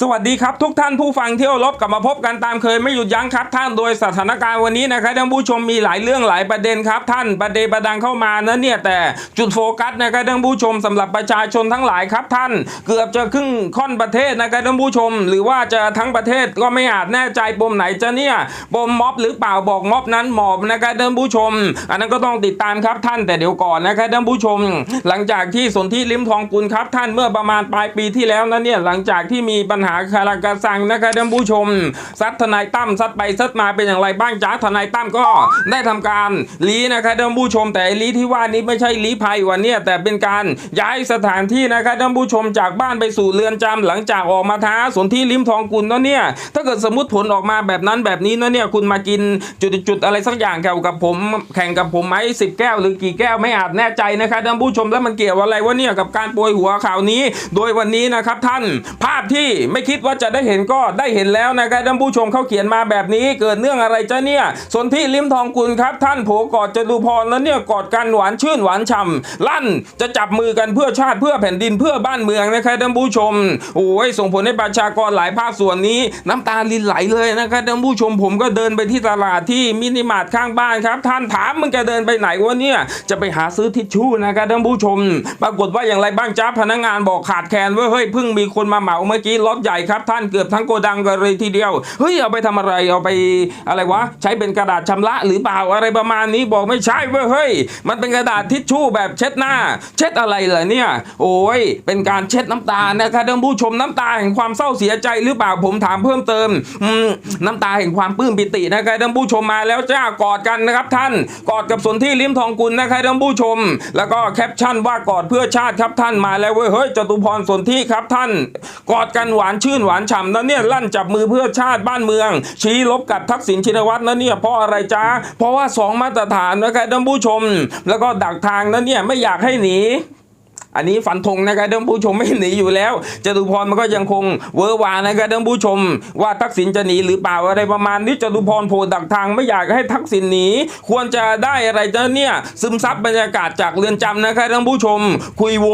สวัสดีครับทุกท่านผู้ฟังเที่ยวรบกลับมาพบกันตามเคยไม่หยุดยั้งครับท่านโดยสถานการณ์วันนี้นะครับท่านผู้ชมมีหลายเรื่องหลายประเด็นครับท่านประเดประดังเข้ามานะเนี่ยแต่จุดโฟกัสนะครับท่านผู้ชมสำหรับประชาชนทั้งหลายครับท่าน เกือบจะครึ่งค่อนประเทศนะครับท่านผู้ชม หรือว่าจะทั้งประเทศก็ไม่อาจแน่ใจปมไหนจะเนี่ยปมม็อบหรือเปล่าบอกม็อบนั้นหมอบนะครับท่านผู้ชม อันนั้นก็ต้องติดตามครับท่านแต่เดี๋ยวก่อนนะครับท่านผู้ชม หลังจากที่สนธิลิมทองกุลครับท่านเมื่อประมาณปลายปีที่แล้วนะเนี่ยหลังจากที่มีปัญหาคาราคาซังนะครับท่านผู้ชม ซัดทนายตั้มซัดไปซัดมาเป็นอย่างไรบ้างจ้าทนายตั้มก็ได้ทำการลีนะครับท่านผู้ชม แต่ลีที่ว่านี้ไม่ใช่ลีภัยวันนี้แต่เป็นการย้ายสถานที่นะครับท่านผู้ชมจากบ้านไปสู่เรือนจำหลังจากออกมาท้าสนธิลิมทองกุลนะเนี่ยถ้าเกิดสมมติผลออกมาแบบนั้นแบบนี้นะเนี่ยคุณมากินจุดๆอะไรสักอย่างเกี่ยวกับผมแข่งกับผมไหมสิบแก้วหรือกี่แก้วไม่อาจแน่ใจนะครับท่านผู้ชมแล้วมันเกี่ยวอะไรวะเนี่ยกับการโปรยหัวข่าวนี้ โดยวันนี้นะครับท่านภาพที่ไม่คิดว่าจะได้เห็นก็ได้เห็นแล้วนะครับท่านผู้ชมเขาเขียนมาแบบนี้ เกิดเรื่องอะไรจ้ะเนี่ยสนที่ลิมทองกุลครับ ท่านโผกอดจตุพรแล้วเนี่ยกอดกันหวานชื่นหวานฉ่ำลั่นจะจับมือกันเพื่อชาติเพื่อแผ่นดินเพื่อบ้านเมืองนะครับท่านผู้ชมโอ้ยส่งผลให้ประชากรหลายภาคส่วนนี้ น้ำตาลินไหลเลยนะครับท่านผู้ชมผมก็เดินไปที่ตลาดที่มินิมาร์ทข้างบ้านครับ ท่านถามมึงจะเดินไปไหนวะเนี่ยจะไปหาซื้อทิชชู่นะครับท่านผู้ชม ปรากฏว่าอย่างไรบ้างจ้าพนักงานบอกขาดแคลนว้ยเฮ้ยเพิ่งมีคนมาเหมาเมื่อกี้รถใหญ่ครับท่านเกือบทั้งโกดังกันเลยทีเดียวเฮ้ยเอาไปทำอะไรเอาไปอะไรวะใช้เป็นกระดาษชำระหรือเปล่าอะไรประมาณนี้บอกไม่ใช่เว้ยเฮ้ยมันเป็นกระดาษทิชชู่แบบเช็ดหน้า เช็ดอะไรเหรอเนี่ย โอ้ยเป็นการเช็ดน้ำตานะครับท่านผู้ชมน้ำตาแห่งความเศร้าเสียใจหรือเปล่าผมถามเพิ่มเติมอืมน้ำตาแห่งความปลื้มปิตินะครับท่านผู้ชมมาแล้วจ้ากอดกันนะครับท่านกอดกับสนที่ลิมทองกุลนะครับท่านผู้ชม แล้วก็แคปชั่นว่ากอดเพื่อชาติครับท่านมาแล้วเว้ยเฮ้ยจตุพรสนที่ครับท่าน กอดกันหวานชื่นหวานฉ่ำนะเนี่ยลั่นจับมือเพื่อชาติบ้านเมือง ชี้ลบกับทักษิณชินวัตรนะเนี่ยเพราะอะไรจ้าเพราะว่าสองมาตรฐานนะครับท่านผู้ชม แล้วก็ดักทางนะเนี่ยไม่อยากให้หนี อันนี้ฟันธงนะครับท่านผู้ชมไม่หนีอยู่แล้วจตุพรมันก็ยังคงเวอร์วานะครับท่านผู้ชม ว่าทักษิณจะหนีหรือเปล่าอะไรประมาณนี้จตุพรโผล่ดักทางไม่อยากให้ทักษิณหนีควรจะได้อะไรจะเนี่ยซึมซับบรรยากาศจากเรือนจำนะครับท่านผู้ชม คุยโว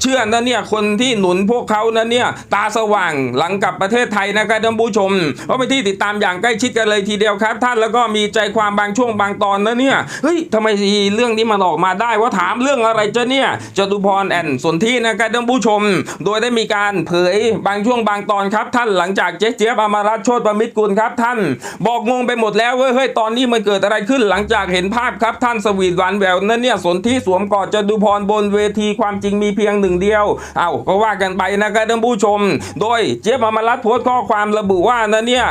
เชื่อนะเนี่ยคนที่หนุนพวกเขานะเนี่ยตาสว่างหลังกับประเทศไทยนะครับท่านผู้ชมเพราะไปนที่ติดตามอย่างใกล้ชิดกันเลยทีเดียวครับ ท่านแล้วก็มีใจความบางช่วงบางตอนนะเนี่ยเฮ้ยทำไมเรื่องนี้มันออกมาได้ว่าถามเรื่องอะไรจะเนี่ยจตุพรแนสนที่นะครับท่านผู้ชม โดยได้มีการเผยบางช่วงบางตอนครับ ท่านหลังจากเจ๊เจี๊ยบอมรัตโชติประมิตรกุลครับ ท่านบอกงงไปหมดแล้วเว้ยเฮ้ยตอนนี้มันเกิดอะไรขึ้นหลังจากเห็นภาพครับท่านสวีทหวานแววนั่นเนี่ยสนที่สวมกอดจตุพรบนเวทีความจริงมีเพียงหนึ่งเดียวเอาก็ว่ากันไปนะครับท่านผู้ชม โดยเจี๊ยบอมรัตโพสต์ข้อความระบุว่านั่นเนี่ย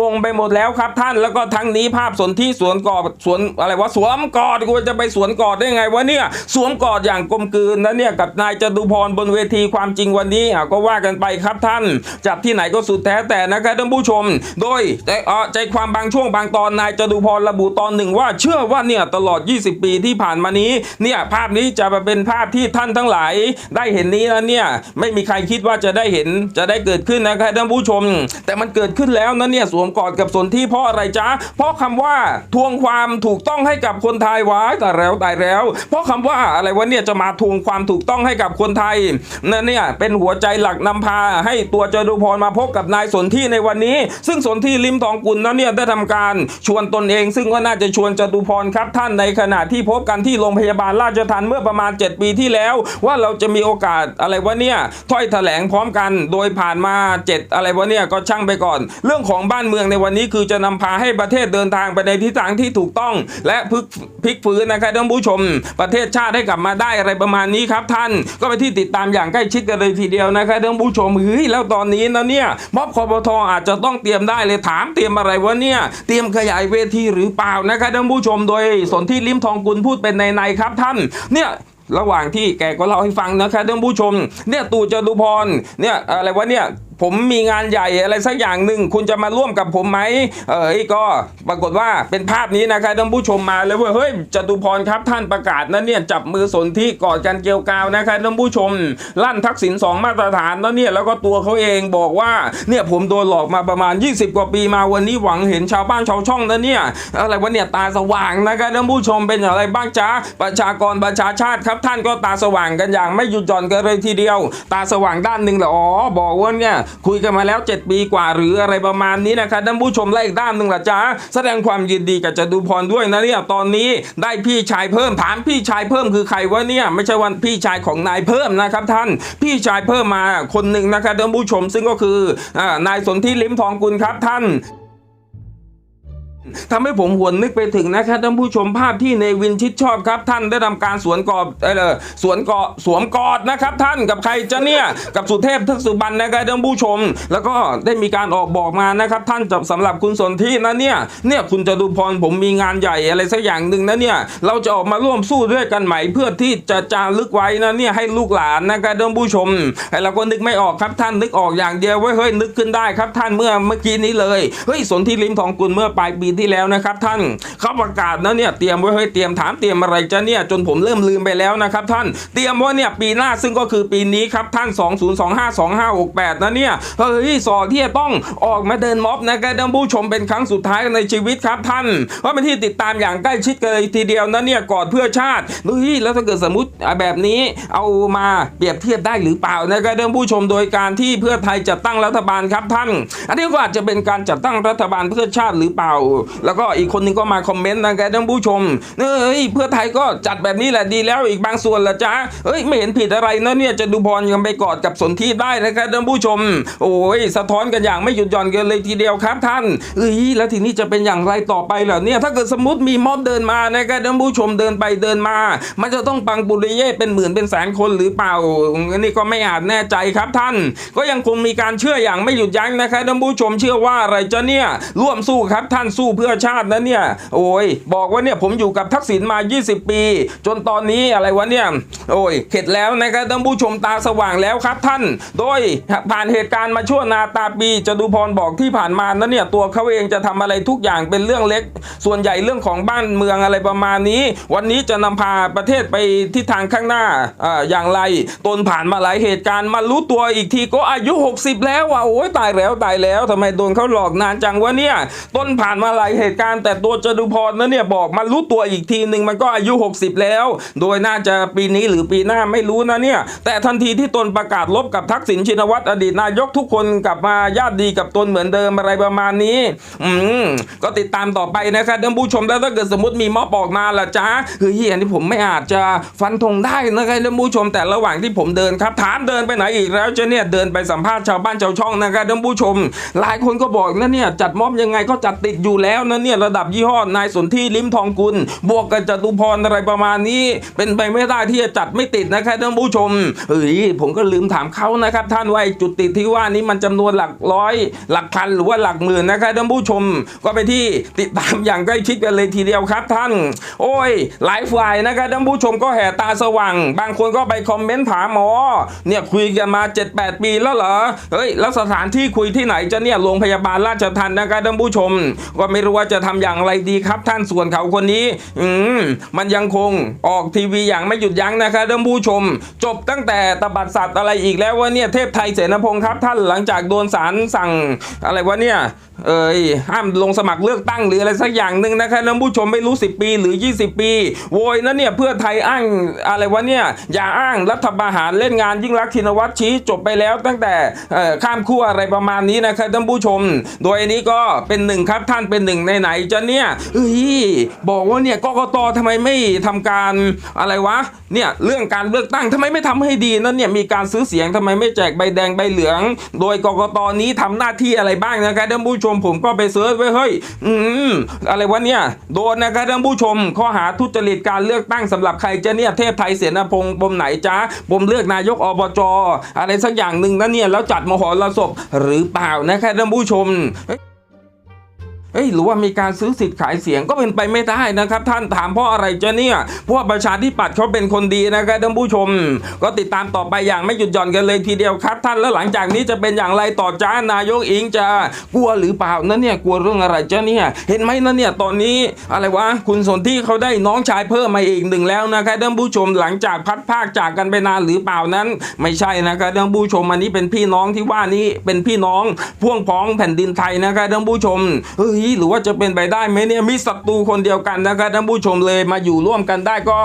งงไปหมดแล้วครับท่านแล้วก็ทั้งนี้ภาพสนที่สวนกอดสวนอะไรวะสวมกอดกูจะไปสวนกอดได้ไงวะเนี่ยสวมกอดอย่างกลมกลืนนะเนี่ยกับนายจตุพรบนเวทีความจริงวันนี้ก็ว่ากันไปครับท่าน จับที่ไหนก็สุดแท้แต่นะครับท่านผู้ชม โดยใจความบางช่วงบางตอนนายจตุพรระบุตอนหนึ่งว่าเชื่อว่าเนี่ยตลอด 20 ปีที่ผ่านมานี้เนี่ยภาพนี้จะมาเป็นภาพที่ท่านทั้งหลายได้เห็นนี้นะเนี่ยไม่มีใครคิดว่าจะได้เห็นจะได้เกิดขึ้นนะครับท่านผู้ชม แต่มันเกิดขึ้นแล้วนะเนี่ยสวมกอดกับสนที่เพราะอะไรจ๊ะเพราะคำว่าทวงความถูกต้องให้กับคนไทยไว้แต่แล้วแต่แล้ว เพราะคำว่าอะไรวะเนี่ยจะมาทวงความถูกต้องให้กับคนไทยนั่นเนี่ยเป็นหัวใจหลักนำพาให้ตัวจตุพรมาพบกับนายสนที่ในวันนี้ ซึ่งสนที่ลิมทองกุลนั้นเนี่ยได้ทำการชวนตนเอง ซึ่งก็น่าจะชวนจตุพรครับท่านในขณะที่พบกันที่โรงพยาบาลราชทันเมื่อประมาณ 7 ปีที่แล้ว ว่าเราจะมีโอกาสอะไรวะเนี่ยถ้อยแถลงพร้อมกันโดยผ่านมา 7 อะไรวะเนี่ยก็ช่างไปก่อน เรื่องของบ้านเมืองในวันนี้คือจะนำพาให้ประเทศเดินทางไปในทิศทางที่ถูกต้อง และพลิกพลิกฟื้นนะครับท่านผู้ชม ประเทศชาติให้กลับมาได้อะไรประมาณนี้ครับท่าน ก็ไปที่ติดตามอย่างใกล้ชิดกันเลยทีเดียวนะครับท่านผู้ชมเฮ้ยแล้วตอนนี้นะเนี่ยม็อบคอปทอาจจะต้องเตรียมได้เลยถามเตรียมอะไรวะเนี่ยเตรียมขยายเวทีหรือเปล่านะครับท่านผู้ชมโดยสนที่ลิมทองกุลพูดเป็นในในครับท่านเนี่ยระหว่างที่แกก็เล่าให้ฟังนะครับท่านผู้ชมเนี่ยตู่จตุพรเนี่ยอะไรวะเนี่ย ผมมีงานใหญ่อะไรสักอย่างหนึ่งคุณจะมาร่วมกับผมไหมเออก็ปรากฏว่าเป็นภาพนี้นะครับท่านผู้ชมมาเลยเว่าเฮ้ยจตุพรครับท่านประกาศนะเนี่ยจับมือสนที่กอดกันเกลียวกาวนะครับท่านผู้ชม ลั่นทักษิณสองมาตรฐานแล้วเนี่ยแล้วก็ตัวเขาเองบอกว่าเนี่ยผมโดนหลอกมาประมาณ 20 กว่าปีมาวันนี้หวังเห็นชาวบ้านชาวช่องนะเนี่ยอะไรวะเนี่ยตาสว่างนะครับท่านผู้ชมเป็นอย่างไรบ้างจ๊ะประชากรประชาชาติครับท่านก็ตาสว่างกันอย่างไม่หยุดหย่อนกันเลยทีเดียว ตาสว่างด้านหนึ่งเหรออ๋อบอกว่าเนี่ยคุยกันมาแล้ว 7 ปีกว่าหรืออะไรประมาณนี้นะครับท่านผู้ชมและอีกด้านหนึ่งล่ะจ้าแสดงความยินดีกับจตุพรด้วยนะเนี่ยตอนนี้ได้พี่ชายเพิ่มถามพี่ชายเพิ่มคือใครวะเนี่ยไม่ใช่วันพี่ชายของนายเพิ่มนะครับท่าน พี่ชายเพิ่มมาคนหนึ่งนะครับท่านผู้ชมซึ่งก็คืออนายสนธิลิมทองกุลครับท่าน ทำให้ผมหวนนึกไปถึงนะครับท่านผู้ชมภาพที่เนวินชิดชอบครับ ท่านได้ทำการสวนกอบเออสวนเกาะสวมกอดนะครับ ท่านกับใครจะเนี่ยกับสุเทพทึกสุบรรณนะครับท่านผู้ชม แล้วก็ได้มีการออกบอกมานะครับ ท่านจะสำหรับคุณสนทีนะเนี่ยเนี่ยคุณจตุพรผมมีงานใหญ่อะไรสักอย่างหนึ่งนะเนี่ยเราจะออกมาร่วมสู้ด้วยกันใหม่เพื่อที่จะจารึกไว้นะเนี่ยให้ลูกหลานนะครับท่านผู้ชมไอ้เราก็นึกไม่ออกครับท่านนึกออกอย่างเดียวว้ยเฮ้ยนึกขึ้นได้ครับ ท่านเมื่อเมื่อกี้นี้เลยเฮ้ยสนที่ลิมทองกุลเมื่อปลายปีที่แล้วนะครับท่านเขาประกาศนะเนี่ยเตรียมไว้เฮ้ยเตรียมถามเตรียมอะไรจะเนี่ยจนผมเริ่มลืมไปแล้วนะครับท่านเตรียมว่าเนี่ยปีหน้าซึ่งก็คือปีนี้ครับท่าน 20252568 นะเนี่ยเฮ้ยสอที่จะต้องออกมาเดินม็อบนะครับท่านผู้ชมเป็นครั้งสุดท้ายในชีวิตครับท่านว่าเป็นที่ติดตามอย่างใกล้ชิดกันเลยทีเดียวนะเนี่ยกอดเพื่อชาติเฮ้ยแล้วถ้าเกิดสมมติแบบนี้เอามาเปรียบเทียบได้หรือเปล่านะครับท่านผู้ชมโดยการที่เพื่อไทยจัดตั้งรัฐบาลครับท่าน อันนี้ก็อาจจะเป็นการจัดตั้งรัฐบาลเพื่อชาติหรือเปล่าแล้วก็อีกคนนึงก็มาคอมเมนต์นะครับท่านผู้ชมเฮ้ยเพื่อไทยก็จัดแบบนี้แหละดีแล้วอีกบางส่วนละจ้าเฮ้ยไม่เห็นผิดอะไรนะเนี่ยจะดูพรยังไปกอดกับสนธิได้นะครับท่านผู้ชม โอ้ยสะท้อนกันอย่างไม่หยุดหย่อนกันเลยทีเดียวครับท่านเอ้ยแล้วทีนี้จะเป็นอย่างไรต่อไปล่ะเนี่ยถ้าเกิดสมมติมีม็อบเดินมานะครับท่านผู้ชมเดินไปเดินมา มันจะต้องปังปุริเย่เป็นหมื่นเป็นแสนคนหรือเปล่าอันนี้ก็ไม่อาจแน่ใจครับท่าน ก็ยังคงมีการเชื่ออย่างไม่หยุดยั้งนะครับท่านผู้ชมเชื่อว่าอะไรจะเนี่ยร่วมสู้ครับท่านสู้เพื่อชาตินะเนี่ย โอ้ย บอกว่าเนี่ยผมอยู่กับทักษิณมา 20 ปี จนตอนนี้อะไรวะเนี่ย โอ้ย เข็ดแล้วนะครับท่านผู้ชมตาสว่างแล้วครับท่าน โดยผ่านเหตุการณ์มาชั่วนาตาปีจตุพรบอกที่ผ่านมานั้นเนี่ยตัวเขาเองจะทำอะไรทุกอย่างเป็นเรื่องเล็ก ส่วนใหญ่เรื่องของบ้านเมืองอะไรประมาณนี้ วันนี้จะนำพาประเทศไปทิศทางข้างหน้าออย่างไร ตนผ่านมาหลายเหตุการณ์มารู้ตัวอีกทีก็อายุ 60 แล้วว่ะโอ้ยตายแล้วตายแล้วทำไมโดนเขาหลอกนานจังวะเนี่ย ต้นผ่านมาหลายเหตุการณ์ แต่ตัวจตุพรนั้นเนี่ยบอกมารู้ตัวอีกทีหนึ่งมันก็อายุ 60 แล้ว โดยน่าจะปีนี้หรือปีหน้าไม่รู้นะเนี่ย แต่ทันทีที่ตนประกาศลบกับทักษิณชินวัตรอดีตนายกทุกคนกลับมาญาติดีกับตนเหมือนเดิมอะไรประมาณนี้ อืมก็ติดตามต่อไปนะครับท่านผู้ชมแล้วถ้าเกิดสมมติมีม็อบออกมาล่ะจ้าเฮ้ยอันนี้ผมไม่อาจจะฟันธงได้นะครับท่านผู้ชมแต่ระหว่างที่ผมเดินครับถามเดินไปไหนอีกแล้วจะเนี่ยเดินไปสัมภาษณ์ชาวบ้านชาวช่องนะครับท่านผู้ชม หลายคนก็บอกนะเนี่ยจัดม็อบยังไงก็จัดติดอยู่แล้วแล้วนะเนี่ยระดับยี่ห้อนายสนธิลิมทองกุล บวกกับจตุพรอะไรประมาณนี้ เป็นไปไม่ได้ที่จะจัดไม่ติดนะครับท่านผู้ชมเฮ้ยผมก็ลืมถามเขานะครับ ท่านว่าไอ้จุดติดที่ว่านี้มันจำนวนหลักร้อย หลักพันหรือว่าหลักหมื่นนะครับท่านผู้ชม ก็ไปที่ติดตามอย่างใกล้ชิดกันเลยทีเดียวครับท่าน โอ้ย หลายฝ่ายนะครับท่านผู้ชมก็แห่ตาสว่าง บางคนก็ไปคอมเมนต์ถามหมอเนี่ยคุยกันมา 7-8 ปีแล้วเหรอเฮ้ยแล้วสถานที่คุยที่ไหนจะเนี่ยโรงพยาบาลราชทันนะครับท่านผู้ชมก็ไม่ไม่รู้ว่าจะทำอย่างไรดีครับ ท่านส่วนเขาคนนี้ อืมมันยังคงออกทีวีอย่างไม่หยุดยั้งนะคะท่านผู้ชม จบตั้งแต่ตบัดสัตว์อะไรอีกแล้วว่าเนี่ยเทพไทยเสนาพงศ์ครับ ท่านหลังจากโดนศาลสั่งอะไรวะเนี่ย เอ้ยห้ามลงสมัครเลือกตั้งหรืออะไรสักอย่างหนึ่งนะครับท่านผู้ชมไม่รู้ 10 ปีหรือ 20 ปีโวยนะเนี่ยเพื่อไทยอ้างอะไรวะเนี่ยอย่าอ้างรัฐประหารเล่นงานยิ่งรักชินวัตรชี้จบไปแล้วตั้งแต่ข้ามขั้วอะไรประมาณนี้นะครับท่านผู้ชม โดยอันนี้ก็เป็นหนึ่งครับท่านเป็นหนึ่งในไหนจะเนี่ยเอ้ยบอกว่าเนี่ยกกตทำไมไม่ทำการอะไรวะเนี่ยเรื่องการเลือกตั้งทำไมไม่ทำให้ดีนั่นเนี่ยมีการซื้อเสียงทำไมไม่แจกใบแดงใบเหลือง โดยกกตนี้ทำหน้าที่อะไรบ้างนะครับท่านผู้ชมมผมก็ไปเสิร์ชไว้เฮ้ยอืมอะไรวะเนี่ยโดนนะครับท่านผู้ชม ข้อหาทุจริตการเลือกตั้งสำหรับใครจะเนี่ยเทพไทยเสนาพงศ์ปมไหนจ้าปมเลือกนายกอบจอะไรสักอย่างหนึ่งนะเนี่ยแล้วจัดมหรสพหรือเปล่านะครับท่านผู้ชม เอ้ยหรือว่ามีการซื้อสิทธิ์ขายเสียงก็เป็นไปไม่ได้นะครับ ท่านถามเพราะอะไรเจะเนี่ยพว่าประชาธิปัตย์เขาเป็นคนดีนะครับท่านผู้ชม ก็ติดตามต่อไปอย่างไม่หยุดหย่อนกันเลยทีเดียวครับ ท่านแล้วหลังจากนี้จะเป็นอย่างไรต่อจ้านายกอิงจะกลัวหรือเปล่านั่นเนี่ยกลัวเรื่องอะไรเจะเนี่ยเห็นไหมนั่นเนี่ยตอนนี้อะไรวะคุณสนที่เขาได้น้องชายเพิ่มมาอีกหนึ่งแล้วนะครับท่านผู้ชมหลังจากพัดภาคจากกันไปนานหรือเปล่านั้น ไม่ใช่นะครับท่านผู้ชมอันนี้เป็นพี่น้องที่ว่านี้เป็นพี่น้องพ่วงพ้องแผ่นดินไทยนะครับท่านผู้ชมเฮ้ยฮ้หรือว่าจะเป็นไปได้ไหมเนี่ยมีศัตรูคนเดียวกันนะครับท่านผู้ชมเลยมาอยู่ร่วมกันได้ก็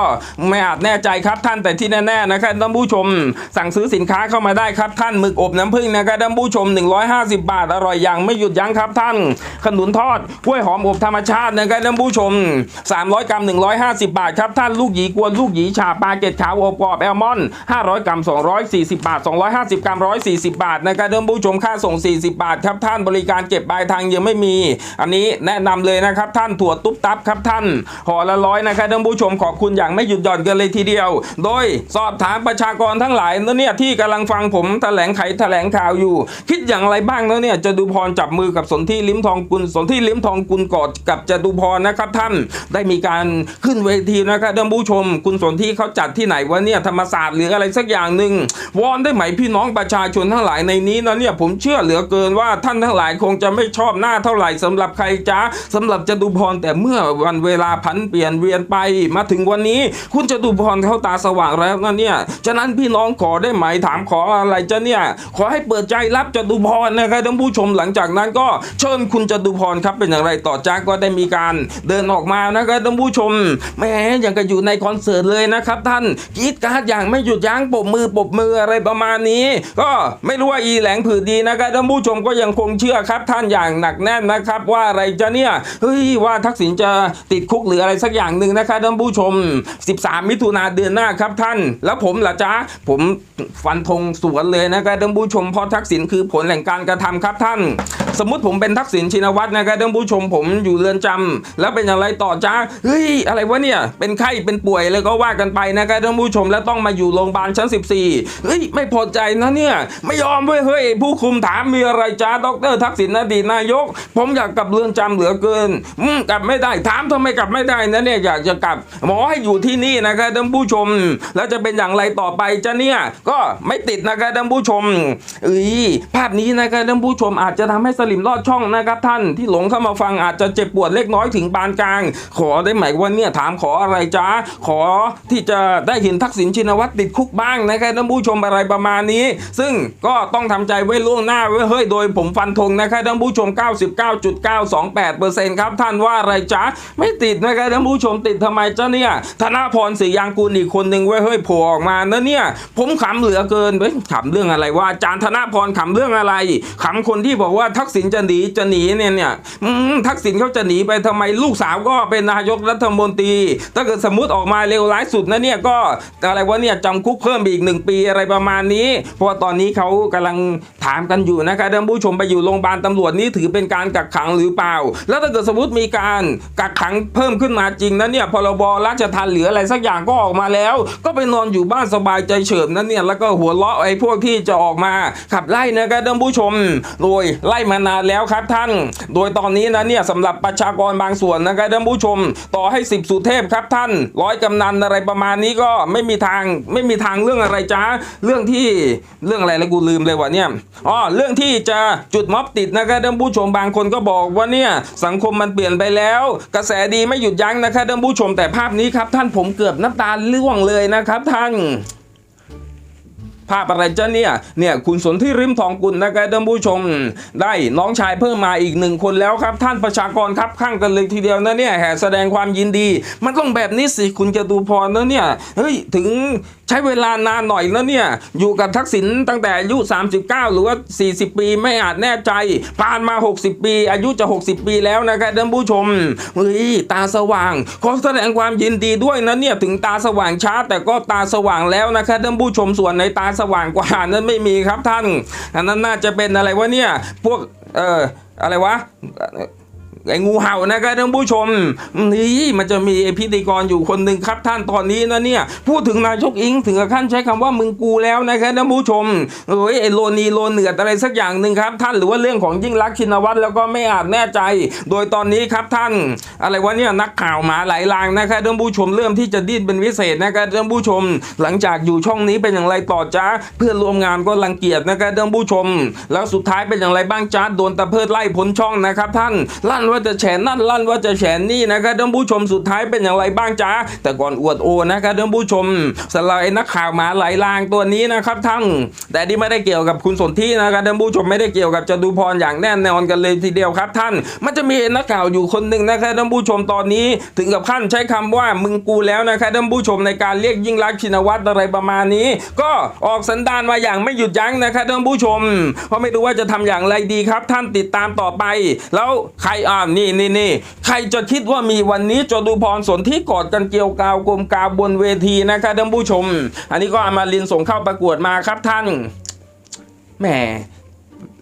ไม่อาจแน่ใจครับท่านแต่ที่แน่ๆนะครับท่านผู้ชม สั่งซื้อสินค้าเข้ามาได้ครับท่านหมึกอบน้ำผึ้งนะครับท่านผู้ชม 150 บาทอร่อยอย่างไม่หยุดยั้งครับท่าน ขนุนทอดกล้วยหอมอบธรรมชาตินะครับท่านผู้ชม 300 กรัม 150 บาทครับท่านลูกหยีกวนลูกหยีฉาปลาเกตขาวอบกรอบแอลมอนด์500 กรัม 240 บาท 250 กรัม 140 บาทนะครับท่านผู้ชมค่าส่ง 40 บาทครับท่านบริการเก็บปลายทางยังไม่มีอันนี้แนะนำเลยนะครับท่านถั่วตุ๊บตับครับท่านห่อละร้อยนะครับท่านผู้ชมขอบคุณอย่างไม่หยุดหย่อนกันเลยทีเดียว โดยสอบถามประชากรทั้งหลายนะเนี่ยที่กำลังฟังผมแถลงไขแถลงข่าวอยู่ คิดอย่างไรบ้างนะเนี่ยจะดูพรจับมือกับสนทีลิ้มทองกุลสนทีลิ้มทองกุลกอดกับจตุพรนะครับท่านได้มีการขึ้นเวทีนะครับท่านผู้ชม คุณสนทีเขาจัดที่ไหนวะเนี่ยธรรมศาสตร์หรืออะไรสักอย่างหนึ่งวอนได้ไหมพี่น้องประชาชนทั้งหลายในนี้นะเนี่ยผมเชื่อเหลือเกินว่าท่านทั้งหลายคงจะไม่ชอบหน้าเท่าไหร่สำหรับใครจ้าสำหรับจตุพรแต่เมื่อวันเวลาผันเปลี่ยนเวียนไป มาถึงวันนี้ คุณจตุพรเข้าตาสว่างแล้วนะเนี่ยฉะนั้นพี่น้องขอได้ไหมถามขออะไรจะเนี่ยขอให้เปิดใจรับจตุพรนะครับท่านผู้ชมหลังจากนั้นก็เชิญคุณจตุพรครับเป็นอย่างไรต่อจากก็ได้มีการเดินออกมานะครับท่านผู้ชมแหมอย่างกับอยู่ในคอนเสิร์ตเลยนะครับท่านกีดกราร์ดอย่างไม่หยุดยั้งปบมือปบมืออะไรประมาณนี้ ก็ไม่รู้ว่าอีแหลงผือดีนะครับท่านผู้ชมก็ยังคงเชื่อครับท่านอย่างหนักแน่นนะครับว่าอะไรจะเนี่ยเฮ้ยว่าทักษิณจะติดคุกหรืออะไรสักอย่างหนึ่งนะคะท่านผู้ชม 13 มิถุนาเดือนหน้าครับท่าน แล้วผมล่ะจ๊ะผมฟันธงสวนเลยนะครับท่านผู้ชมเพราะทักษิณคือผลแห่งการกระทำครับท่าน สมมติผมเป็นทักษิณชินวัตรนะครับท่านผู้ชมผมอยู่เรือนจำแล้วเป็นอย่างไรต่อจ้าเฮ้ยอะไรวะเนี่ยเป็นไข้เป็นป่วยเลยก็ว่ากันไปนะครับท่านผู้ชมแล้วต้องมาอยู่โรงพยาบาลชั้น 14เฮ้ยไม่พอใจนะเนี่ยไม่ยอมเว้ยเฮ้ยผู้คุมถามมีอะไรจ้าดรทักษิณอดีตนายก ผมอยากกลับเรือนจำเหลือเกินอืมกลับไม่ได้ถามทำไมกลับไม่ได้นะเนี่ยอยากจะกลับหมอให้อยู่ที่นี่นะครับท่านผู้ชม แล้วจะเป็นอย่างไรต่อไปจ้าเนี่ยก็ไม่ติดนะครับท่านผู้ชมเอ้ยภาพนี้นะครับท่านผู้ชมอาจจะทำให้สลิมรอดช่องนะครับท่านที่หลงเข้ามาฟังอาจจะเจ็บปวดเล็กน้อยถึงปานกลาง ขอได้ไหมว่าเนี่ยถามขออะไรจ้าขอที่จะได้เห็นทักษิณชินวัตรติดคุกบ้างนะครับท่านผู้ชมอะไรประมาณนี้ ซึ่งก็ต้องทำใจไว้ล่วงหน้าไว้เฮ้ยโดยผมฟันธงนะครับท่านผู้ชม 99.928%ครับท่านว่าอะไรจ้าไม่ติดนะครับท่านผู้ชมติดทำไมจ้าเนี่ยธนาพรศรียางกูลอีกคนหนึ่งไว้ยเฮ้ยโผล่ออกมานะเนี่ยผมขำเหลือเกินเว้ยขำเรื่องอะไรว่าอาจารย์ธนาพรขำเรื่องอะไรขำคนที่บอกว่าทักษิณจะหนีจะหนีเนี่ยเนี่ยทักษิณเขาจะหนีไปทำไมลูกสาวก็เป็นนายกรัฐมนตรี ถ้าเกิดสมมติออกมาเร็วร้ายสุดนะเนี่ยก็อะไรวะเนี่ยจำคุกเพิ่มอีกหนึ่งปีอะไรประมาณนี้ เพราะตอนนี้เขากำลังถามกันอยู่นะครับท่านผู้ชมไปอยู่โรงพยาบาลตำรวจนี่ถือเป็นการกักขังหรือเปล่า แล้วถ้าเกิดสมมติมีการกักขังเพิ่มขึ้นมาจริงนะเนี่ยพรบราชทัณฑ์หรืออะไรสักอย่างก็ออกมาแล้ว ก็ไปนอนอยู่บ้านสบายใจเฉิบนั่นเนี่ยแล้วก็หัวเราะไอ้พวกที่จะออกมาขับไล่นะครับท่านผู้ชมโดยไล่มานานแล้วครับท่าน โดยตอนนี้นะเนี่ยสำหรับประชากรบางส่วนนะครับท่านผู้ชม ต่อให้สิบสุเทพครับท่านร้อยกำนันอะไรประมาณนี้ก็ไม่มีทางไม่มีทางเรื่องอะไรจ้าเรื่องที่เรื่องอะไรแล้วกูลืมเลยวะเนี่ยอ๋อเรื่องที่จะจุดม็อบติดนะครับท่านผู้ชมบางคนก็บอกว่าเนี่ยสังคมมันเปลี่ยนไปแล้ว กระแสดีไม่หยุดยั้งนะครับท่านผู้ชมแต่ภาพนี้ครับท่านผมเกือบน้ำตาล่วงเลยนะครับท่าน ภาพอะไรจ้ะเนี่ย เนี่ยคุณสนที่ริมทองกุลนะครับท่านผู้ชม ได้น้องชายเพิ่มมาอีกหนึ่งคนแล้วครับท่านประชากรครับข้างกันเลยทีเดียวนะเนี่ยแห่แสดงความยินดี มันต้องแบบนี้สิคุณจะดูพรนะเนี่ย เฮ้ยถึงใช้เวลานานหน่อยแล้วเนี่ย อยู่กับทักษิณตั้งแต่อายุ 39 หรือว่า 40 ปีไม่อาจแน่ใจ ผ่านมา 60 ปี อายุจะ 60 ปีแล้วนะครับท่านผู้ชมเฮ้ยตาสว่างขอแสดงความยินดีด้วยนะเนี่ยถึงตาสว่างช้า แต่ก็ตาสว่างแล้วนะครับท่านผู้ชมส่วนในตาสว่างกว่านั้นไม่มีครับท่านอันนั้นน่าจะเป็นอะไรวะเนี่ยพวกเอ่ออะไรวะ ไอ้งูเห่านะครับท่านผู้ชมนี่มันจะมีพิธีกรอยู่คนหนึ่งครับท่านตอนนี้นะเนี่ยพูดถึงนายกอิงถึงขั้นใช้คำว่ามึงกูแล้วนะครับท่านผู้ชมเอ้ยไอ้โลนีโลเหนืออะไรสักอย่างหนึ่งครับท่านหรือว่าเรื่องของยิ่งรักชินวัตรแล้วก็ไม่อาจแน่ใจ โดยตอนนี้ครับท่าน อะไรวะเนี่ยนักข่าวหมาหลายลางนะครับท่านผู้ชมเริ่มที่จะดิ้นเป็นวิเศษนะครับท่านผู้ชม หลังจากอยู่ช่องนี้เป็นอย่างไรต่อจ้าเพื่อนร่วมงานก็รังเกียจนะครับท่านผู้ชม แล้วสุดท้ายเป็นอย่างไรบ้างจ้าโดนตะเพิดไล่พ้นช่องนะครับท่านลั่นว่าจะแฉนั่นลั่นว่าจะแฉนี่นะครับท่านผู้ชมสุดท้ายเป็นอย่างไรบ้างจ้าแต่ก่อนอวดโอนะครับท่านผู้ชมสำหรับไอ้นักข่าวหมาไหลลางตัวนี้นะครับท่านแต่นี่ไม่ได้เกี่ยวกับคุณสนธินะครับท่านผู้ชมไม่ได้เกี่ยวกับจตุพรอย่างแน่นอนกันเลยทีเดียวครับท่าน มันจะมีนักข่าวอยู่คนหนึ่งนะครับท่านผู้ชมตอนนี้ ถึงกับขั้นใช้คำว่ามึงกูแล้วนะครับท่านผู้ชมในการเรียกยิ่งรักชินวัตรอะไรประมาณนี้ ก็ออกสันดานมาอย่างไม่หยุดยั้งนะครับท่านผู้ชม เพราะไม่รู้ว่าจะทำอย่างไรดีครับ ท่านติดตามต่อไป แล้วใครอ่านี่นี่นี่ใครจะคิดว่ามีวันนี้จดูพรสนที่กอดกันเกี่ยวกาวกลมกาวบนเวทีนะครับท่านผู้ชม อันนี้ก็อามารินส่งเข้าประกวดมาครับท่านแหม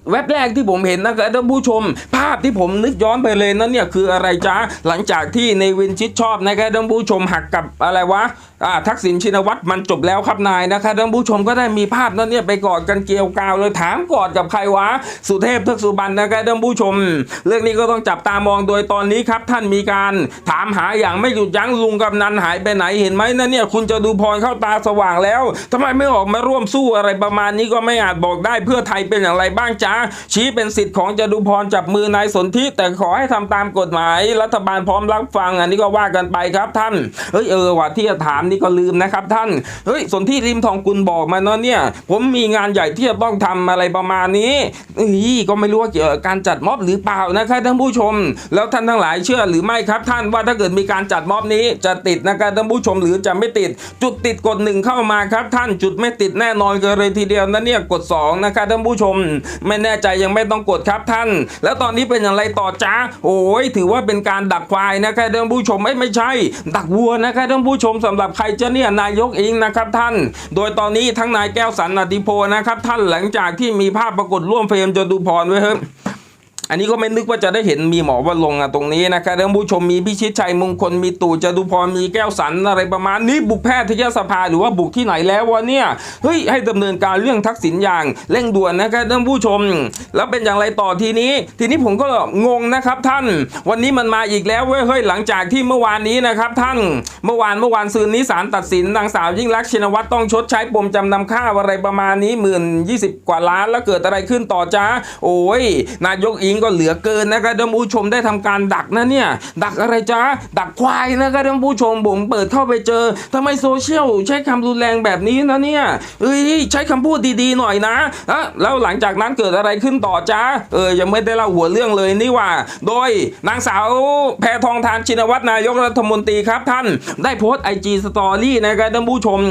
แว็บแรกที่ผมเห็นนะครับท่านผู้ชม ภาพที่ผมนึกย้อนไปเลยนั้นเนี่ยคืออะไรจ๊ะหลังจากที่ในวินชิดชอบนะครับท่านผู้ชมหักกับอะไรวะอ่าทักษิณชินวัตรมันจบแล้วครับนายนะครับท่านผู้ชมก็ได้มีภาพนั้นเนี่ยไปกอดกันเกลียวกาวเลยถามกอดกับใครวะ สุเทพเทือกสุบรรณนะครับท่านผู้ชม เรื่องนี้ก็ต้องจับตามองโดยตอนนี้ครับท่านมีการถามหาอย่างไม่หยุดยั้งลุงกำนันหายไปไหนเห็นไหมนะเนี่ยคุณจะดูพรเข้าตาสว่างแล้วทำไมไม่ออกมาร่วมสู้อะไรประมาณนี้ก็ไม่อาจบอกได้เพื่อไทยเป็นอย่างไรบ้างจ๊ะชี้เป็นสิทธิ์ของจตุพรจับมือนายสนธิแต่ขอให้ทำตามกฎหมาย รัฐบาลพร้อมรับฟังอันนี้ก็ว่ากันไปครับท่านเฮ้ยเออว่ะที่จะถามนี่ก็ลืมนะครับท่านเฮ้ยสนธิริมทองกุลบอกมาเนาะเนี่ย ผมมีงานใหญ่ที่จะต้องทำอะไรประมาณนี้เอ้ยก็ไม่รู้ว่าเกี่ยวกับการจัดม็อบหรือเปล่านะครับท่านผู้ชม แล้วท่านทั้งหลายเชื่อหรือไม่ครับท่านว่าถ้าเกิดมีการจัดม็อบนี้จะติดนะครับท่านผู้ชมหรือจะไม่ติด จุดติดกดหนึ่งเข้ามาครับท่านจุดไม่ติดแน่นอนกันเลยทีเดียวนะเนี่ยกดสองนะครับท่านผู้ชมไม่แน่ใจยังไม่ต้องกดครับท่าน แล้วตอนนี้เป็นอย่างไรต่อจ้าโอ้ยถือว่าเป็นการดักควายนะครับท่านผู้ชมไม่ไม่ใช่ ดักวัวนะครับท่านผู้ชมสำหรับใครจะเนี่ยนายกเองนะครับท่าน โดยตอนนี้ทั้งนายแก้วสันอติโพนะครับท่านหลังจากที่มีภาพปรากฏร่วมเฟรมจตุพรไว้เฮ้ อันนี้ก็ไม่นึกว่าจะได้เห็นมีหมอว่าลงอะตรงนี้นะครับท่านผู้ชมมีพิชิตชัยมงคลมีตู่จตุพรมีแก้วสันอะไรประมาณนี้บุกแพทยสภาหรือว่าบุกที่ไหนแล้ววะเนี่ยเฮ้ยให้ดำเนินการเรื่องทักษิณอย่างเร่งด่วนนะครับท่านผู้ชม แล้วเป็นอย่างไรต่อทีนี้ ทีนี้ผมก็งงนะครับท่าน วันนี้มันมาอีกแล้วเว้ยเฮ้ยหลังจากที่เมื่อวานนี้นะครับท่านเมื่อวานเมื่อวานซืนนี้ศาลตัดสินนางสาวยิ่งรักชินวัตรต้องชดใช้ปมจำนำข้าวอะไรประมาณนี้หมื่นยี่สิบกว่าล้านแล้วเกิดอะไรขึ้นต่อจ้าโอ้ยนายกอิงก็เหลือเกินนะครับท่านผู้ชมได้ทำการดักนะเนี่ย ดักอะไรจ้าดักควายนะครับท่านผู้ชมผมเปิดเข้าไปเจอทำไมโซเชียลใช้คำรุนแรงแบบนี้นะเนี่ยเอ้ยใช้คำพูดดีๆหน่อยนะอะแล้วหลังจากนั้นเกิดอะไรขึ้นต่อจ้าเออยังไม่ได้เล่าหัวเรื่องเลยนี่ว่า โดยนางสาวแพทองทานชินวัตรนายกรัฐมนตรีครับท่านได้โพสต์ไอจีสตอรี่นะครับท่านผู้ชม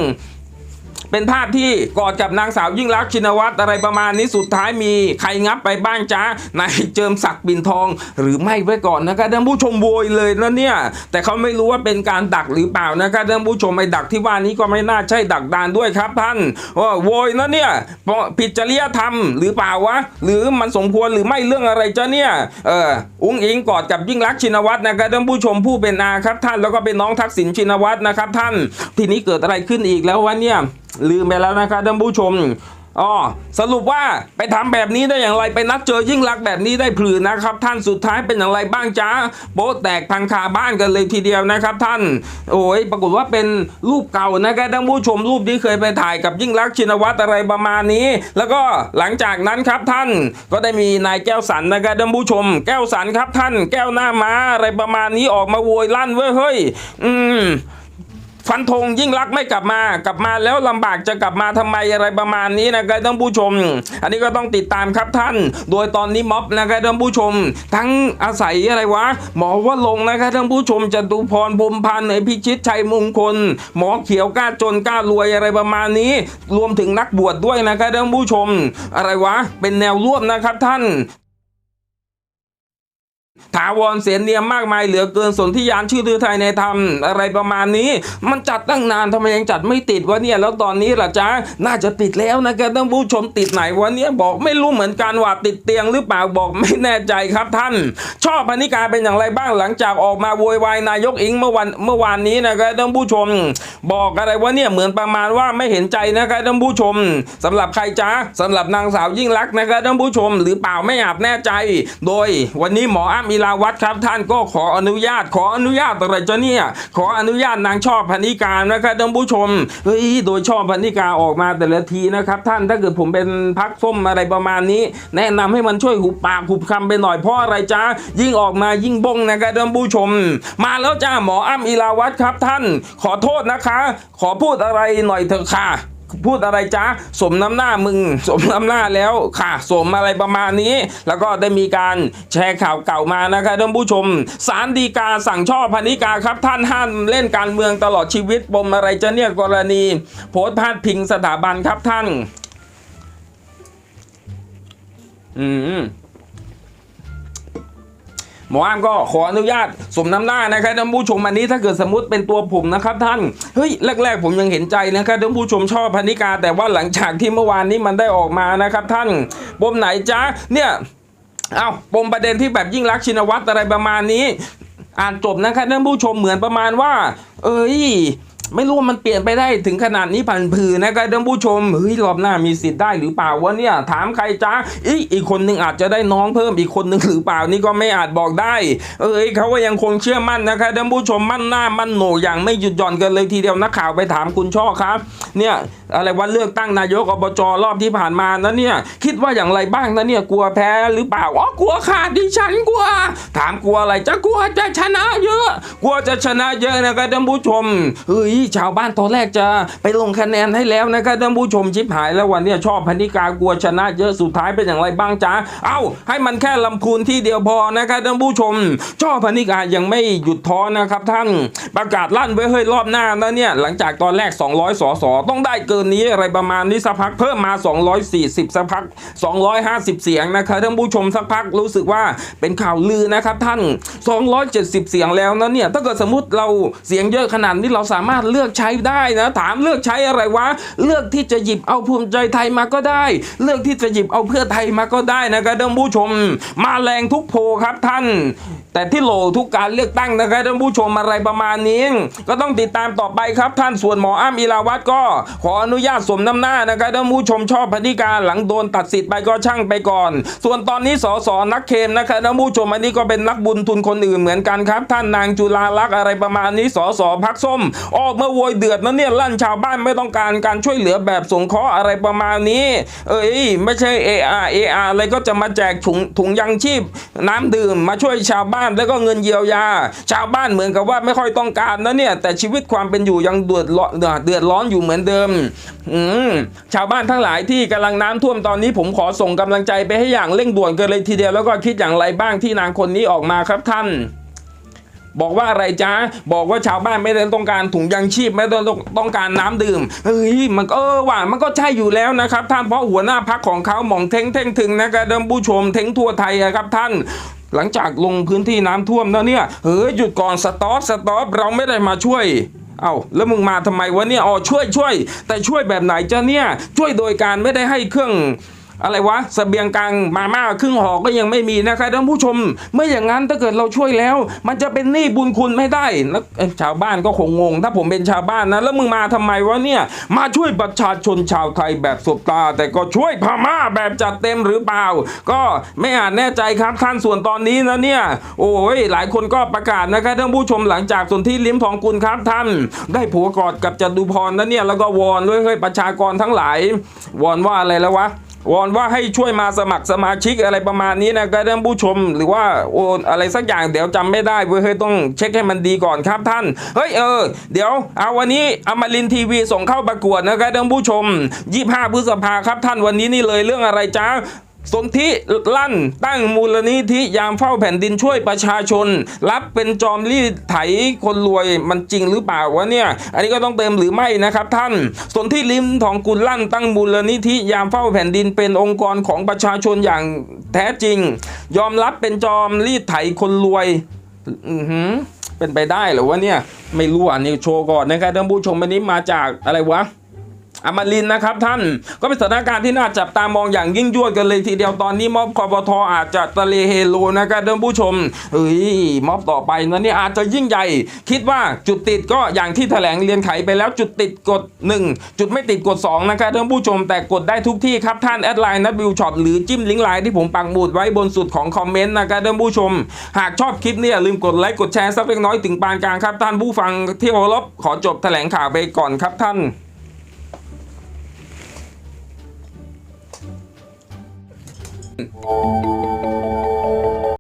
เป็นภาพที่กอดกับนางสาวยิ่งรักชินวัตรอะไรประมาณนี้สุดท้ายมีใครงับไปบ้างจ้านายเจิมศักดิ์ปิ่นทอง หรือไม่ไว้ก่อนนะครับท่านผู้ชมโวยเลยนะเนี่ยแต่เขาไม่รู้ว่าเป็นการดักหรือเปล่านะครับท่านผู้ชมไอ้ดักที่ว่านี้ก็ไม่น่าใช่ดักดานด้วยครับท่านว่าโวยนะเนี่ยผิดจริยธรรมหรือเปล่าวะหรือมันสมควรหรือไม่เรื่องอะไรจ้าเนี่ยเอออุ้งอิงกอดกับยิ่งรักชินวัตรนะครับท่านผู้ชมผู้เป็นอาครับท่านแล้วก็เป็นน้องทักษิณชินวัตรนะครับท่านทีนี้เกิดอะไรขึ้นอีกแล้ววะเนี่ย ลืมไปแล้วนะครับท่านผู้ชมอ๋อสรุปว่าไปทำแบบนี้ได้อย่างไรไปนัดเจอยิ่งรักแบบนี้ได้ผือนะครับ ท่านสุดท้ายเป็นอย่างไรบ้างจ้าโป๊ะแตกพังคาบ้านกันเลยทีเดียวนะครับ ท่าน โอ้ยปรากฏว่าเป็นรูปเก่านะครับท่านผู้ชมรูปนี้เคยไปถ่ายกับยิ่งรักชินวัตรอะไรประมาณนี้ แล้วก็หลังจากนั้นครับท่านก็ได้มีนายแก้วสันนะครับท่านผู้ชม แก้วสันครับท่าน แก้วหน้าม้าอะไรประมาณนี้ออกมาโวยลั่นเว้ยเฮ้ย อืม ฟันธงยิ่งรักไม่กลับมา กลับมาแล้วลำบากจะกลับมาทำไมอะไรประมาณนี้นะครับท่านผู้ชม อันนี้ก็ต้องติดตามครับท่าน โดยตอนนี้ม็อบนะครับท่านผู้ชม ทั้งอาศัยอะไรวะ หมอว่าลงนะครับท่านผู้ชมจตุพรพรมพันธ์ในพิชิตชัยมงคล หมอเขียวกล้าจนกล้ารวยอะไรประมาณนี้ รวมถึงนักบวชดด้วยนะครับท่านผู้ชม อะไรวะ เป็นแนวร่วมนะครับท่าน ถาวรเสียนเนียมมากมายเหลือเกินสนธิยานชื่อตือไทยในธรรมอะไรประมาณนี้ มันจัดตั้งนานทำไมยังจัดไม่ติดวะเนี่ยแล้วตอนนี้ล่ะจ๊ะน่าจะติดแล้วนะครับท่านผู้ชมติดไหนวะเนี่ยบอกไม่รู้เหมือนกันว่าติดเตียงหรือเปล่าบอกไม่แน่ใจครับท่าน ชอบพนิกาเป็นอย่างไรบ้างหลังจากออกมาโวยวายนายกอิงเมื่อวันเมื่อวานนี้นะครับท่านผู้ชม บอกอะไรวะเนี่ยเหมือนประมาณว่าไม่เห็นใจนะครับท่านผู้ชมสำหรับใครจ๊ะสำหรับนางสาวยิ่งรักนะครับท่านผู้ชม หรือเปล่าไม่อาจแน่ใจ โดยวันนี้หมออ้ำอีลาวัดครับท่านก็ขออนุญาต ขออนุญาตอะไรจะเนี่ยขออนุญาตนางชอบพนิกานะครับท่านผู้ชมเฮ้ยโดยชอบพนิกาออกมาแต่ละทีนะครับท่านถ้าเกิดผมเป็นพักส้มอะไรประมาณนี้ แนะนำให้มันช่วยหุบปากหุบคำไปหน่อยเพราะอะไรจ้ายิ่งออกมายิ่งบงนะครับท่านผู้ชม มาแล้วจ้าหมออ้ำอีลาวัดครับท่าน ขอโทษนะคะ ขอพูดอะไรหน่อยเถอะค่ะ พูดอะไรจ้าสมน้ำหน้ามึง สมน้ำหน้าแล้วค่ะ สมอะไรประมาณนี้ แล้วก็ได้มีการแชร์ข่าวเก่ามานะครับท่านผู้ชมสารดีกาสั่งช่อพนิกาครับท่านห้ามเล่นการเมืองตลอดชีวิตปมอะไรจะเนี่ยกรณี โพสต์พาดพิงสถาบันครับท่าน อืม หมออ้ามก็ขออนุญาตสมน้ำหน้านะครับท่านผู้ชมอันนี้ถ้าเกิดสมมติเป็นตัวผมนะครับท่านเฮ้ยแรกๆ ผมยังเห็นใจนะครับท่านผู้ชมชอบพนิกา แต่ว่าหลังจากที่เมื่อวานนี้มันได้ออกมานะครับท่านปมไหนจ้าเนี่ยเอาปมประเด็นที่แบบยิ่งรักชินวัตรอะไรประมาณนี้ อ่านจบนะครับท่านผู้ชมเหมือนประมาณว่า เอ้ย ไม่รู้ว่ามันเปลี่ยนไปได้ถึงขนาดนี้ผันผือนะครับท่านผู้ชมเฮ้ยรอบหน้ามีสิทธิ์ได้หรือเปล่าวะเนี่ยถามใครจ้าอีกอีกคนหนึ่งอาจจะได้น้องเพิ่มอีกคนหนึ่งหรือเปล่านี่ก็ไม่อาจบอกได้ เอ้ยเขาก็ยังคงเชื่อมั่นนะครับท่านผู้ชมมั่นหน้ามั่นโหนอย่างไม่หยุดหย่อนกันเลยทีเดียวนักข่าวไปถามคุณช่อครับ เนี่ยอะไรวันเลือกตั้งนายกอบจรอบที่ผ่านมานะเนี่ยคิดว่าอย่างไรบ้างนะเนี่ยกลัวแพ้หรือเปล่าอ๋อกลัวขาดดิฉันกลัว ถามกลัวอะไรจะกลัวจะชนะเยอะ กลัวจะชนะเยอะนะครับท่านผู้ชมเฮ้ยที่ชาวบ้านตอนแรกจะไปลงคะแนนให้แล้วนะครับท่านผู้ชมชิบหายแล้ววันนี้ชอบพนิกากลัวชนะเยอะสุดท้ายเป็นอย่างไรบ้างจ๊ะเอ้า ให้มันแค่ลำพูนที่เดียวพอนะครับท่านผู้ชม ชอบพนิกายังไม่หยุดท้อนะครับท่านประกาศลั่นไว้เฮ้ยรอบหน้านะเนี่ยหลังจากตอนแรก 200สอสอต้องได้เกินนี้อะไรประมาณนี้สักพักเพิ่มมา 240สักพัก 250 เสียงนะครับท่านผู้ชมสักพักรู้สึกว่าเป็นข่าวลือนะครับท่าน 270 เสียงแล้วนะเนี่ยถ้าเกิดสมมติเราเสียงเยอะขนาดนี้เราสามารถเลือกใช้ได้นะ ถามเลือกใช้อะไรวะ เลือกที่จะหยิบเอาภูมิใจไทยมาก็ได้ เลือกที่จะหยิบเอาเพื่อไทยมาก็ได้นะครับท่านผู้ชม มาแรงทุกโพครับท่านแต่ที่โหลทุกการเลือกตั้งนะครับท่านผู้ชมอะไรประมาณนี้ ก็ต้องติดตามต่อไปครับ ท่านส่วนหมออ้ำอีลาวัตก็ขออนุญาตสมน้ำหน้านะครับท่านผู้ชมชอบพนิการหลังโดนตัดสิทธิ์ไปก็ช่างไปก่อน ส่วนตอนนี้สสนักเคมนะครับท่านผู้ชมอันนี้ก็เป็นนักบุญทุนคนอื่นเหมือนกันครับ ท่านนางจุฬาลักษ์อะไรประมาณนี้สสพักส้มออกมาโวยเดือดนะเนี่ยลั่นชาวบ้านไม่ต้องการการช่วยเหลือแบบสงเคราะห์อะไรประมาณนี้ เอ้ยไม่ใช่เออาเออาอะไรก็จะมาแจกถุงถุงยังชีพ น้ำดื่มมาช่วยชาวบ้านแล้วก็เงินเยียวยา ชาวบ้านเหมือนกับว่าไม่ค่อยต้องการนะเนี่ย แต่ชีวิตความเป็นอยู่ยังเดือดร้อนเดือดร้อนอยู่เหมือนเดิมอืมชาวบ้านทั้งหลายที่กำลังน้ำท่วมตอนนี้ผมขอส่งกำลังใจไปให้อย่างเร่งด่วนกันเลยทีเดียวแล้วก็คิดอย่างไรบ้างที่นางคนนี้ออกมาครับท่านบอกว่าอะไรจ๊ะบอกว่าชาวบ้านไม่ได้ต้องการถุงยังชีพไม่ได้ต้องต้องการน้ำดื่มเฮ้ยมันก็เออว่ามันก็ใช่อยู่แล้วนะครับ ท่านเพราะหัวหน้าพักของเขาหม่องเท้งเท่งถึงนะครับเดิมผู้ชมเท้งทั่วไทยครับท่าน หลังจากลงพื้นที่น้ำท่วมแล้วเนี่ยเฮ้ยหยุดก่อนสต็อปสต็อปเราไม่ได้มาช่วยเอ้าแล้วมึงมาทำไมวะเนี่ยอ๋อช่วยช่วย แต่ช่วยแบบไหนจ๊ะเนี่ยช่วยโดยการไม่ได้ให้เครื่อง อะไรวะสเสบียงกลางมาม่าครึ่งห่อก็ยังไม่มีนะครับท่านผู้ชม ไม่อย่างนั้นถ้าเกิดเราช่วยแล้ว มันจะเป็นหนี้บุญคุณไม่ได้แล้วชาวบ้านก็คงงง ถ้าผมเป็นชาวบ้านนะ แล้วมึงมาทำไมวะเนี่ย มาช่วยประชาชนชาวไทยแบบสบตา แต่ก็ช่วยพม่าแบบจัดเต็มหรือเปล่า ก็ไม่อาจแน่ใจครับท่านส่วนตอนนี้นะเนี่ยโอ้ยหลายคนก็ประกาศนะครับท่านผู้ชมหลังจากส่วนที่ลิ้มทองกุลครับท่าน ได้ผัวกอดกับจตุพรนะเนี่ยแล้วก็วอนด้วยเฮ้ยประชากรทั้งหลายวอนว่าอะไรแล้ววะ วอนว่าให้ช่วยมาสมัครสมาชิกอะไรประมาณนี้นะก็ท่านผู้ชมหรือว่าโอนอะไรสักอย่างเดี๋ยวจำไม่ได้เว้ยเฮ้ยต้องเช็คให้มันดีก่อนครับท่านเฮ้ยเออเดี๋ยวเอาวันนี้อมรินทีวีส่งเข้าประกวดนะครับท่านผู้ชม 25 พฤษภาครับท่านวันนี้นี่เลยเรื่องอะไรจ้า สนธิลั่นตั้งมูลนิธิยามเฝ้าแผ่นดินช่วยประชาชน รับเป็นจอมรีดไถคนรวยมันจริงหรือเปล่าวะเนี่ย อันนี้ก็ต้องเติมหรือไม่นะครับท่าน สนธิลิมทองกุลลั่นตั้งมูลนิธิยามเฝ้าแผ่นดินเป็นองค์กรของประชาชนอย่างแท้จริง ยอมรับเป็นจอมรีดไถคนรวยอือหือเป็นไปได้หรือวะเนี่ย ไม่รู้อะนี่โชว์ก่อนนะครับท่านผู้ชมอันนี้มาจากอะไรวะ อมรินนะครับท่านก็เป็นสถานการณ์ที่น่าจับตามองอย่างยิ่งยวดกันเลยทีเดียวตอนนี้ม็อบคอปทอาจจะตะเลเฮโลนะครับท่านผู้ชมเฮ้ยม็อบต่อไปนั้นนี่อาจจะยิ่งใหญ่ คิดว่าจุดติดก็อย่างที่แถลงเรียนไขไปแล้วจุดติดกด 1 จุดไม่ติดกด 2 นะครับท่านผู้ชมแต่กดได้ทุกที่ครับท่านแอดไลน์นัดวิวช็อตหรือจิ้มลิงก์ไลน์ที่ผมปักหมุดไว้บนสุดของคอมเมนต์นะครับท่านผู้ชม หากชอบคลิปเนี่ยลืมกดไลค์กดแชร์สักเล็กน้อยถึงปานกลางครับท่านผู้ฟังที่เคารพขอจบแถลงข่าวไปก่อนครับท่าน うん。